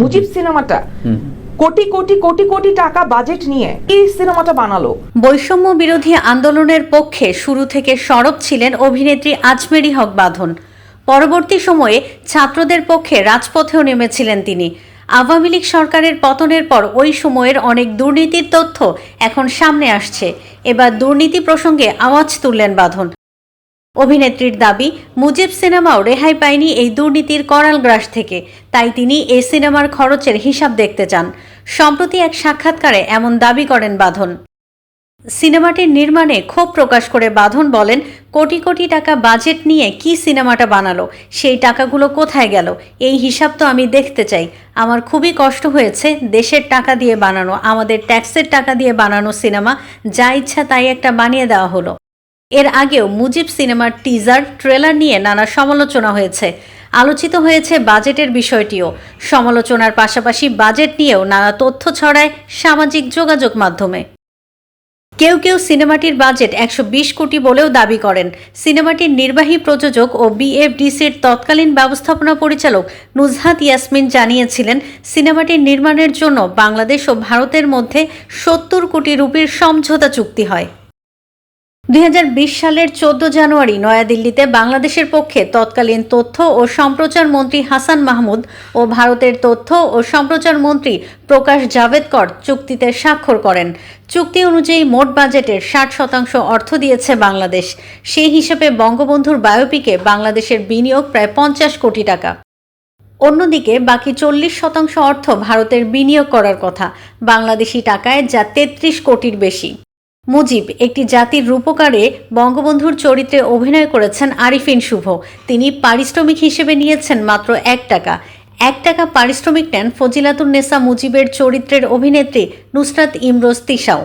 মুজিব সিনেমাটা। কোটি কোটি কোটি কোটি টাকা বাজেট নিয়ে এই সিনেমাটা বানালো? বৈষম্য বিরোধী আন্দোলনের পক্ষে শুরু থেকে সরব ছিলেন অভিনেত্রী আজমেরি হক বাঁধন। পরবর্তী সময়ে ছাত্রদের পক্ষে রাজপথেও নেমেছিলেন তিনি। আওয়ামী লীগ সরকারের পতনের পর ওই সময়ের অনেক দুর্নীতির তথ্য এখন সামনে আসছে। এবার দুর্নীতি প্রসঙ্গে আওয়াজ তুললেন বাঁধন। অভিনেত্রীর দাবি, মুজিব সিনেমাও রেহাই পায়নি এই দুর্নীতির করাল গ্রাস থেকে। তাই তিনি এই সিনেমার খরচের হিসাব দেখতে চান। সম্প্রতি এক সাক্ষাৎকারে এমন দাবি করেন বাঁধন। সিনেমাটির নির্মাণে ক্ষোভ প্রকাশ করে বাঁধন বলেন, কোটি কোটি টাকা বাজেট নিয়ে কি সিনেমাটা বানালো, সেই টাকাগুলো কোথায় গেল, এই হিসাব তো আমি দেখতে চাই। আমার খুবই কষ্ট হয়েছে দেশের টাকা দিয়ে বানানো, আমাদের ট্যাক্সের টাকা দিয়ে বানানো সিনেমা, যা ইচ্ছা তাই একটা বানিয়ে দেওয়া হলো। এর আগেও মুজিব সিনেমার টিজার, ট্রেলার নিয়ে নানা সমালোচনা হয়েছে। আলোচিত হয়েছে বাজেটের বিষয়টিও। সমালোচনার পাশাপাশি বাজেট নিয়েও নানা তথ্য ছড়ায় সামাজিক যোগাযোগ মাধ্যমে। কেউ কেউ সিনেমাটির বাজেট একশো বিশ কোটি বলেও দাবি করেন। সিনেমাটির নির্বাহী প্রযোজক ও বিএফডিসির তৎকালীন ব্যবস্থাপনা পরিচালক নুজহাত ইয়াসমিন জানিয়েছিলেন, সিনেমাটির নির্মাণের জন্য বাংলাদেশ ও ভারতের মধ্যে সত্তর কোটি রুপির সমঝোতা চুক্তি হয়। দুই হাজার বিশ সালের চোদ্দ জানুয়ারি নয়াদিল্লিতে বাংলাদেশের পক্ষে তৎকালীন তথ্য ও সম্প্রচার মন্ত্রী হাসান মাহমুদ ও ভারতের তথ্য ও সম্প্রচার মন্ত্রী প্রকাশ জাভেদকর চুক্তিতে স্বাক্ষর করেন। চুক্তি অনুযায়ী মোট বাজেটের ষাট শতাংশ অর্থ দিয়েছে বাংলাদেশ। সেই হিসেবে বঙ্গবন্ধুর বায়োপিকে বাংলাদেশের বিনিয়োগ প্রায় পঞ্চাশ কোটি টাকা। অন্যদিকে বাকি চল্লিশ শতাংশ অর্থ ভারতের বিনিয়োগ করার কথা। বাংলাদেশি টাকায় যা তেত্রিশ কোটির বেশি। মুজিব একটি জাতির রূপকারে বঙ্গবন্ধুর চরিত্রে অভিনয় করেছেন আরিফিন শুভ। তিনি পারিশ্রমিক হিসেবে নিয়েছেন মাত্র এক টাকা। এক টাকা পারিশ্রমিক নেন ফজিলাতুন নেসা মুজিবের চরিত্রের অভিনেত্রী নুসরাত ইমরোজ তিশাও।